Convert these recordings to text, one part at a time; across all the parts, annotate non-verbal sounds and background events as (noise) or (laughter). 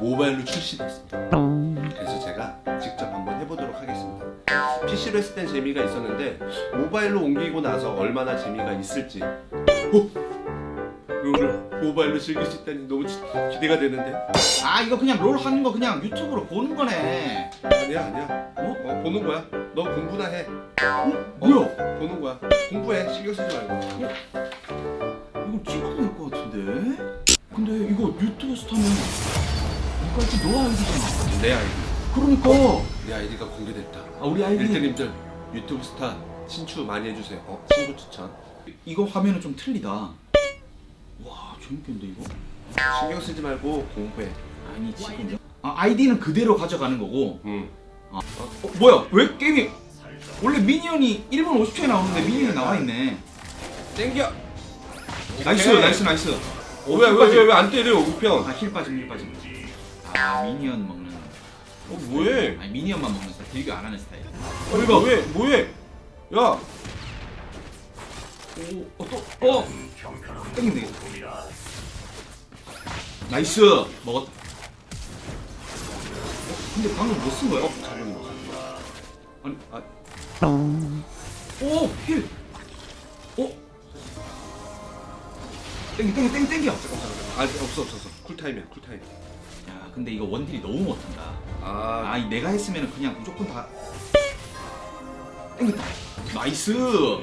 모바일로 출시됐습니다. 그래서 제가 직접 한번 해보도록 하겠습니다. PC로 했을 땐 재미가 있었는데 모바일로 옮기고 나서 얼마나 재미가 있을지 어? 이거를 모바일로 즐길 수 있다니 너무 기- 기대가 되는데 아 이거 그냥 롤 하는 거 그냥 유튜브로 보는 거네. 아니야 아니야 어? 어, 보는 거야 너 공부나 해 어? 뭐야? 어, 보는 거야 공부해 신경 쓰지 말고 이거 찍어도 될것 같은데? 근데 이거 유튜브 스타면 할지 너 아이디잖아. 내 아이디 그러니까 내 아이디가 공개됐다 아, 우리 아이디 일등님들 유튜브 스타 친추 많이 해주세요 어, 친구 추천 이거 화면은 좀 틀리다. 와 재밌겠는데 이거? 신경 쓰지 말고 공부해 아니 지금 아 아이디는 그대로 가져가는 거고. 응. 어, 뭐야? 왜 게임이 원래 미니언이 1분 50초에 나오는데 미니언이 나와 있네. 땡겨 나이스. 나이스 나이스. 어, 왜왜 왜 안 때려 우편 아힐 빠짐 힐 빠짐. 아 미니언 먹는. 어 뭐해 아니 미니언만 먹는 스타일. 딜교 안 하는 스타일. 아니 뭐해 뭐해 야 오, 어, 또, 어! 땡긴다, 이거. 나이스! 먹었다. 어, 근데 방금 못 쓴 거야? 어, 먹었어 아니, 아 오! 힐! 어? 땡기, 땡기, 땡기, 땡겨! 아 없어 없어 없어 쿨타임이야 쿨타임 야, 근데 이거 원딜이 너무 못한다. 아 아, 이 내가 했으면 그냥 무조건 다. 땡겼다. 나이스! 오.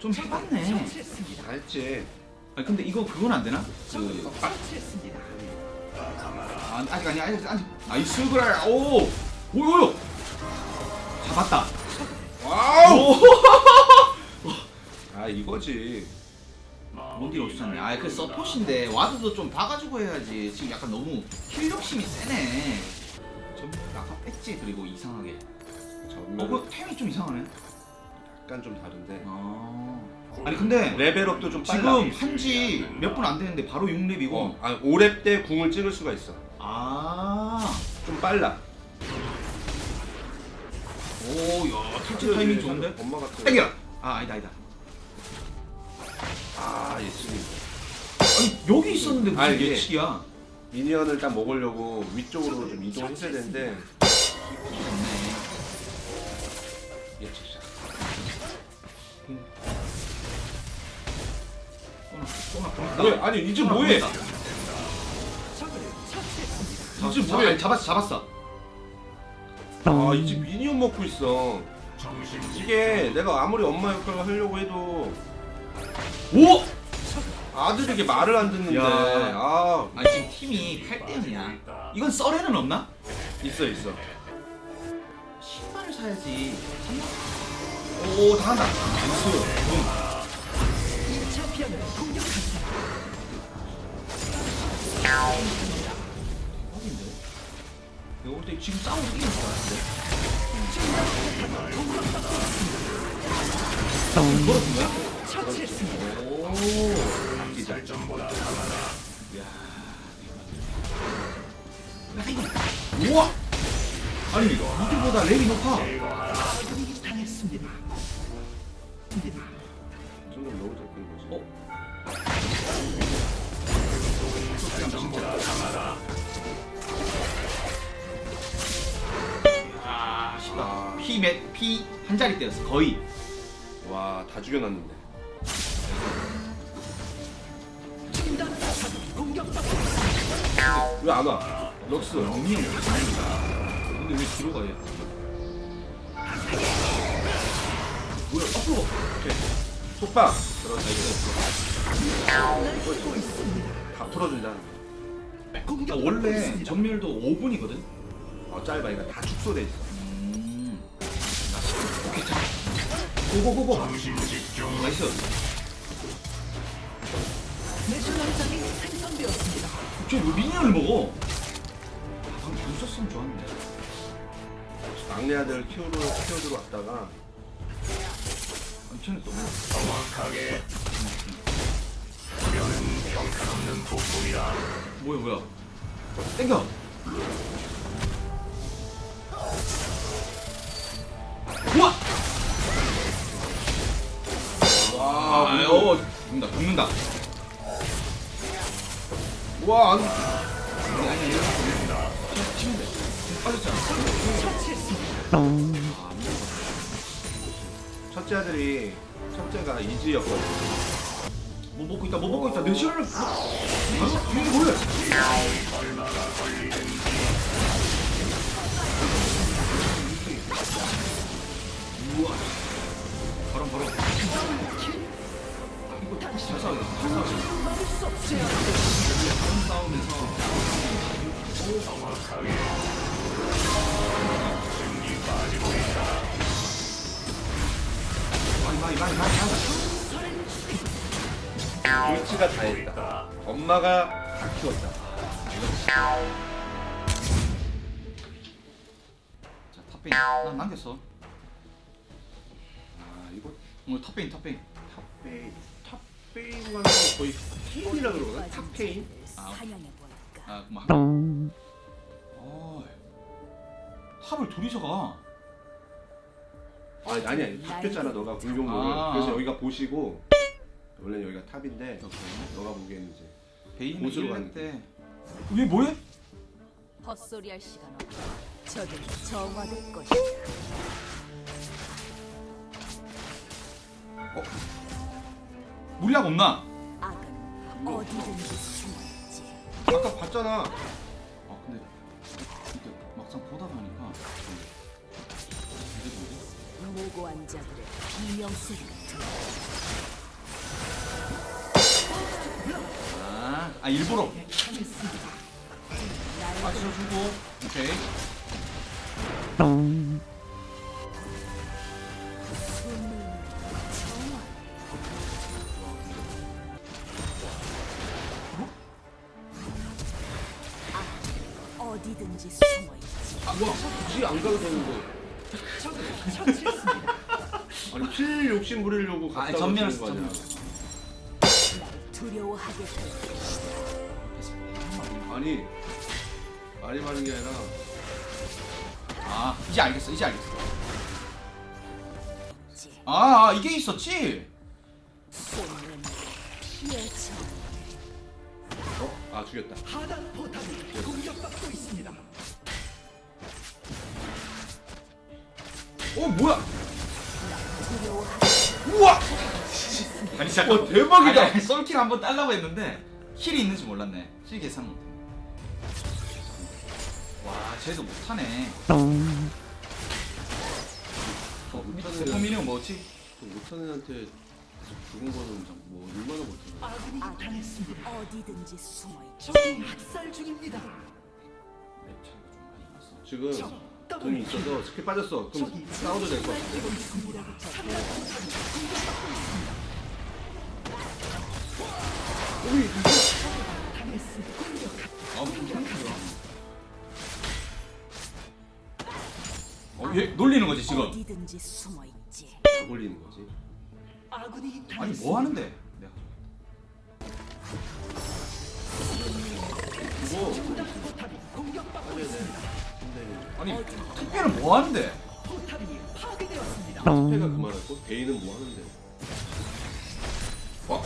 좀 해봤네. 다 했지 아니 근데 이거 그건 안 되나? 그 아, 아직 아니 아직 아직 나이스 그래 오 오요요 잡았다 와우 (laughs) 아 이거지 뭔일 없었네. 아그 서폿인데 와드도 좀 봐가지고 해야지. 지금 약간 너무 힐 욕심이 세네. 좀 아까 뺐지? 그리고 이상하게. 전면 어그 템이 좀 이상하네. 약간 좀 다른데. 아. 아니 근데 레벨업도 좀 빨라 지금 한지 몇 분안 됐는데 바로 6렙이고. 어, 아 5렙 때 궁을 찍을 수가 있어. 아. 좀 빨라. 오 야 탈출 타이밍 좋은데? 엄마 같은 땡겨! 아 아니다 아니다 아 예수님 아니 여기 있었는데 무슨 아, 이게- 예측이야. 미니언을 딱 먹으려고 위쪽으로 좀 이동했어야 되는데. 예측 샷 뭐해 아니 이제 뭐해? 이제 뭐해? 뭐해 잡았어 잡았어. 아 이제 미니언 먹고 있어. 이게 내가 아무리 엄마 역할을 하려고 해도. 오! 아들이 게 말을 안 듣는데 야. 아 아 지금 팀이 8대0이야 이건 썰에는 없나? 있어 있어 신발을 사야지 오 당한다 나이스 붕. 대박인데? 내가 볼때 지금 싸우고 이길 줄 알았는데 걸어준 거야? 오 아끼자 우와 아니 이들보다 렉이 높아 점점 너무 잘 끄는 거지 어? 아, 쉽다. 피 몇, 피한 자리 때였어, 거의. 와 다 죽여놨는데 왜 안 와? 럭스 영이 형 잘한다. 근데 왜 뒤로 가야 뭐야, 앞으로 가. 오케이 속박 그렇다, 이거. 다 풀어준다 아, 원래 전멸도 5분이거든? 어 짧아 이거 다 축소돼 있어 음. 오케이, 자. 고고고고. 나이스. 쟤왜 미니언을 먹어? 아, 썼으면 좋았는데. 막내 아들 키우러 키워 들어왔다가 쟤는 너무. 뭐야 뭐야? 땡겨. 우와! 와 아, 어, 죽는다, 죽는다. 와, 안, 아니 아니 빠졌잖아 첫째 아들이 첫째가 이지였거든. 뭐 먹고 있다 뭐 먹고 있다. 내 시간을 뭐 이게 뭐야? 우와. 바람 바람 이거 잘 싸우네 잘 많이 많이 많이 많이 많이 골치가 다 했다. 엄마가 다 키웠다. 자 탑베인 난 남겼어 아, 이거 오늘 탑베인 탑베인 탑베이, 탑베이가 거의 페인이라 그러거든? 탑페인? 아. 아 그만 한... 어... 탑을 둘이서 가 아, 아니, 아니. 바뀌었잖아, 너가 공룡을. 아. 그래서 여기가 보시고, 원래 여기가 탑인데. 너가 보기에는 이제. 베인 보스로 1렙 가는 때얘 뭐해? 헛소리 할 시간 없다. 저들이 정화될 것이다. 물약 없나? 악은 어디든지 숨어있지. 아까 봤잖아. 막상 보다 보니까 무고한 자들의 비명 소리가 들려. 아, 아 일부러 날 맞춰주고 오케이. 악은 어디든지 숨어있지. 아, 와, 굳이 안 가도 되는데. 아니, 필 욕심 부리려고 아, 갔다 전멸 오시는 거 아니야. 것이다. 아니, 말이 많은 게 아니라, 아 이제 알겠어 이제 알겠어. 아, 아 이게 있었지? 손은 피해쳐. 어? 아, 죽였다. 어 뭐야 두려 워하게 우와! 아니 잠깐. 와, 대박이다. 아니, 썰킬 한번 딸라고 했는데 힐이 있는지 몰랐네. 힐 계산 못해. 와 쟤도 못하네. 어, 못하는 밑에 미니언 뭐지? 못하는 애한테 죽은 거는 참 뭐, 얼마나 악은 어디든지 숨어있지. 지금 돈이 있어서 스킬 빠졌어. 그럼 싸워도 될 것 같아. 아 괜찮은데요? 어, 얘 놀리는 거지 지금 어디든지 숨어 있지. 다 걸리는 거지. 아니 뭐 하는데 아니 특별은 뭐 하는데 스페가 그만하고 베이는 뭐 하는데? 어?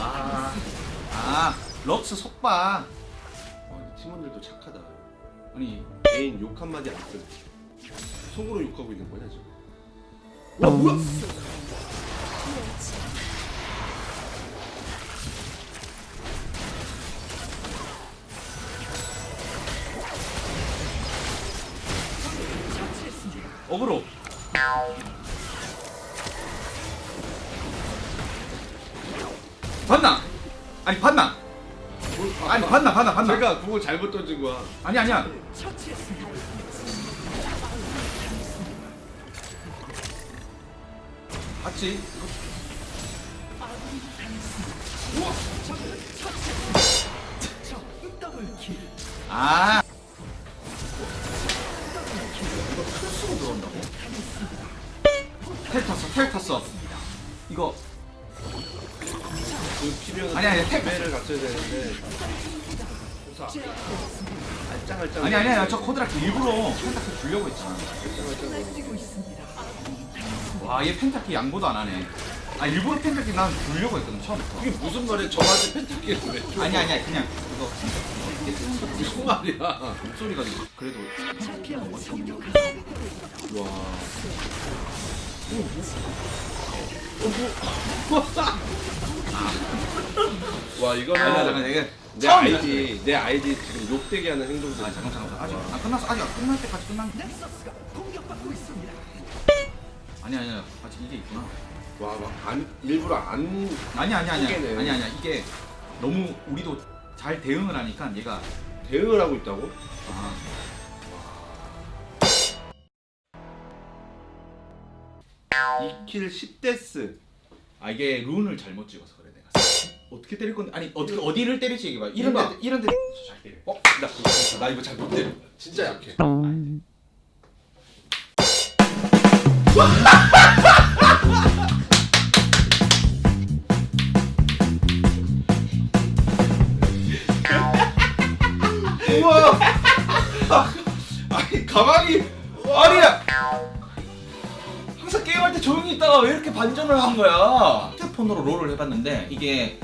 아, 아 럭스 속박 와, 근데 팀원들도 착하다. 아니 베인 욕 한마디 안 쓰. 속으로 욕하고 있는 거냐 지금? 와 뭐야? 어그로 봤나? 아니 봤나? 아니 봤나 봤나 봤나? 제가 그걸 잘못 던진 거야. 아니 아니야 봤지? 아 수로 텔 탔어 텔 탔어 이거 그 피면 아니, 아니, 탭. 배를 갖춰야 되는데. 호사. 알짱알짱. 아니 아니 아니 저 코드라키 일부러 펜타키 주려고 했잖아. 와 얘 펜타키 양보도 안 하네 아 일부러 펜타키 난 주려고 했거든 처음부터. 이게 무슨 말이야? 저한테 펜타키를 왜 줘? 아니 아니야 그냥 이거 이렇게 쓰는 거 무슨 말이야? 목소리가 그래도 와. 와 이거는 아니 잠깐 이게 내 처음이야. 아이디 내 아이디 지금 욕되게 하는 행동들. 아 잠깐 잠깐 아직 안 끝났어 아직 안 끝날 때까지 끝났네. 아니 아니야 아직 이게 있구나. 와막안 일부러 안 아니 아니 아니 이게네. 아니 아니 이게 너무 우리도 잘 대응을 하니까 얘가 대응을 하고 있다고? 아, 이킬 10데스. 아 이게 룬을 잘못 찍어서 그래 내가. 어떻게 때릴 건데 아니 어떻게 어디를 때릴지 얘기해 봐. 이런. 데 이런 데. 잘 때려. 어? 나 그거 나 이거 잘 못 때려. 진짜 약해. 우와. (laughs) 아니 가만히 아니야. 조용히 있다가 왜 이렇게 반전을 한 거야? 휴대폰으로 롤을 해봤는데 이게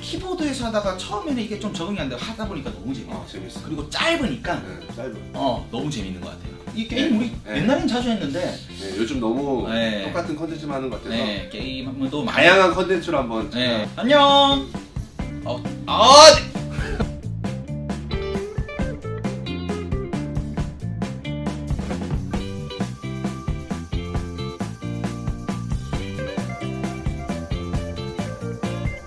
키보드에서 하다가 처음에는 이게 좀 적응이 안돼 하다 보니까 너무 재밌어. 아 재밌어. 그리고 짧으니까 네, 짧은. 어 너무 재밌는 것 같아요. 이 게임 우리 네. 옛날엔 자주 했는데 네, 요즘 너무 네. 똑같은 컨텐츠만 하는 것 같아서 네 게임도 많이 다양한 컨텐츠로 한번 네 안녕. 어, 아, 네.